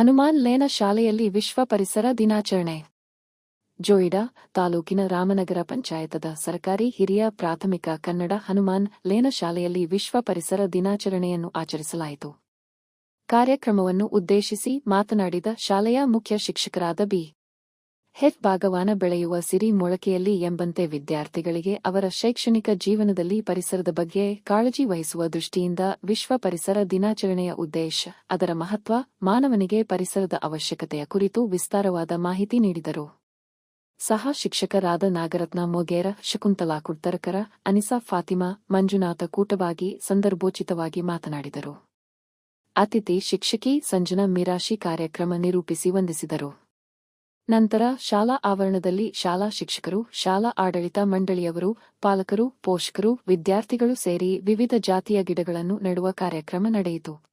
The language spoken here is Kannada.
ಹನುಮಾನ್ ಲೇನ ಶಾಲೆಯಲ್ಲಿ ವಿಶ್ವ ಪರಿಸರ ದಿನಾಚರಣೆ. ಜೋಯಿಡಾ ತಾಲೂಕಿನ ರಾಮನಗರ ಪಂಚಾಯತದ ಸರ್ಕಾರಿ ಹಿರಿಯ ಪ್ರಾಥಮಿಕ ಕನ್ನಡ ಹನುಮಾನ್ ಲೇನ ಶಾಲೆಯಲ್ಲಿ ವಿಶ್ವ ಪರಿಸರ ದಿನಾಚರಣೆಯನ್ನು ಆಚರಿಸಲಾಯಿತು. ಕಾರ್ಯಕ್ರಮವನ್ನು ಉದ್ದೇಶಿಸಿ ಮಾತನಾಡಿದ ಶಾಲೆಯ ಮುಖ್ಯ ಶಿಕ್ಷಕರಾದ ಬಿ. ಹೆಫ್ ಭಾಗವಾನ ಬೆಳೆಯುವ ಸಿರಿ ಮೊಳಕೆಯಲ್ಲಿ ಎಂಬಂತೆ ವಿದ್ಯಾರ್ಥಿಗಳಿಗೆ ಅವರ ಶೈಕ್ಷಣಿಕ ಜೀವನದಲ್ಲಿ ಪರಿಸರದ ಬಗ್ಗೆ ಕಾಳಜಿ ವಹಿಸುವ ದೃಷ್ಟಿಯಿಂದ ವಿಶ್ವ ಪರಿಸರ ದಿನಾಚರಣೆಯ ಉದ್ದೇಶ, ಅದರ ಮಹತ್ವ, ಮಾನವನಿಗೆ ಪರಿಸರದ ಅವಶ್ಯಕತೆಯ ಕುರಿತು ವಿಸ್ತಾರವಾದ ಮಾಹಿತಿ ನೀಡಿದರು. ಸಹ ಶಿಕ್ಷಕರಾದ ನಾಗರತ್ನ ಮೊಗೇರ, ಶಕುಂತಲಾ ಕುಡ್ತರಕರ, ಅನಿಸಾ ಫಾತಿಮಾ, ಮಂಜುನಾಥ ಕೂಟವಾಗಿ ಸಂದರ್ಭೋಚಿತವಾಗಿ ಮಾತನಾಡಿದರು. ಅತಿಥಿ ಶಿಕ್ಷಕಿ ಸಂಜನಾ ಮಿರಾಶಿ ಕಾರ್ಯಕ್ರಮ ನಿರೂಪಿಸಿ ವಂದಿಸಿದರು. ನಂತರ ಶಾಲಾ ಆವರಣದಲ್ಲಿ ಶಾಲಾ ಶಿಕ್ಷಕರು, ಶಾಲಾ ಆಡಳಿತ ಮಂಡಳಿಯವರು, ಪಾಲಕರು, ಪೋಷಕರು, ವಿದ್ಯಾರ್ಥಿಗಳು ಸೇರಿ ವಿವಿಧ ಜಾತಿಯ ಗಿಡಗಳನ್ನು ನೆಡುವ ಕಾರ್ಯಕ್ರಮ ನಡೆಯಿತು.